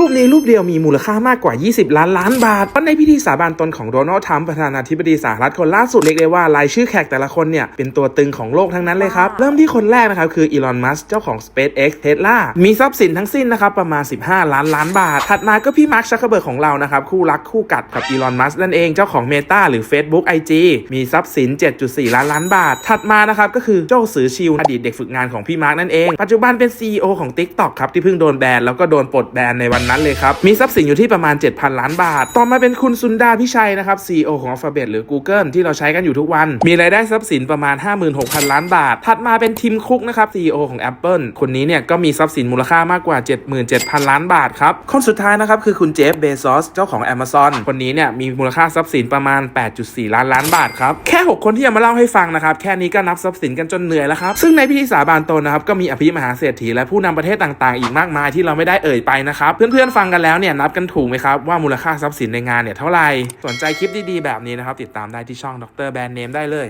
รูปนี้รูปเดียวมีมูลค่ามากกว่า 20 ล้านล้านบาทเพราะในพิธีสาบานตนของโดนัลด์ทรัมป์ประธานาธิบดีสหรัฐคนล่าสุดเรียกได้ว่ารายชื่อแขกแต่ละคนเนี่ยเป็นตัวตึงของโลกทั้งนั้นเลยครับ เริ่มที่คนแรกนะครับคืออีลอน มัสเจ้าของ SpaceX Tesla มีทรัพย์สินทั้งสิ้นนะครับประมาณ 15 ล้านล้านบาท ถัดมาก็พี่มาร์คซักเคเบิร์กของเรานะครับคู่รักคู่กัดกับอีลอน มัสนั่นเองเจ้าของ Meta หรือ Facebook IG มีทรัพย์สิน 7.4 ล้านล้านบาท ถัดมานะครับก็คือโจ้สือชิวอดีตเด็กฝึกงานของพี่มาร์คนั่นเองปัจจุบันเป็น CEO ของ TikTok ครับที่เพิ่งโดนแบนแล้วก็โดนปลดแบนในวันนั้นเลยครับ มีทรัพย์สินอยู่ที่ประมาณ 7,000 ล้านบาท ต่อมาเป็นคุณซุนดาพิชัยนะครับ CEO ของ Alphabet หรือ Google ที่เราใช้กันอยู่ทุกวัน มีรายได้ทรัพย์สินประมาณ 56,000 ล้านบาท ถัดมาเป็นทิมคุกนะครับ CEO ของ Apple คนนี้เนี่ยก็มีทรัพย์สินมูลค่ามากกว่า 77,000 ล้านบาทครับ คนสุดท้ายนะครับคือคุณเจฟเบซอสเจ้าของ Amazon คนนี้เนี่ยมีมูลค่าทรัพย์สินประมาณ 8.4 ล้านล้านบาทครับ แค่ 6 คนที่จะมาเล่าให้ฟังนะครับ แค่นี้ก็นับทรัพย์สินกันจนเหนื่อยแล้วครับ ซึ่งในพิธีสาบานตนนะครับก็มีอภิมหาเศรษฐีและผู้นำประเทศต่างๆ อีกมากมายที่เราไม่ได้เอ่ยไปนะครับเพื่อนๆฟังกันแล้วเนี่ยนับกันถูกไหมครับว่ามูลค่าทรัพย์สินในงานเนี่ยเท่าไหร่สนใจคลิปดีๆแบบนี้นะครับติดตามได้ที่ช่องดรแบรนด์เนมได้เลย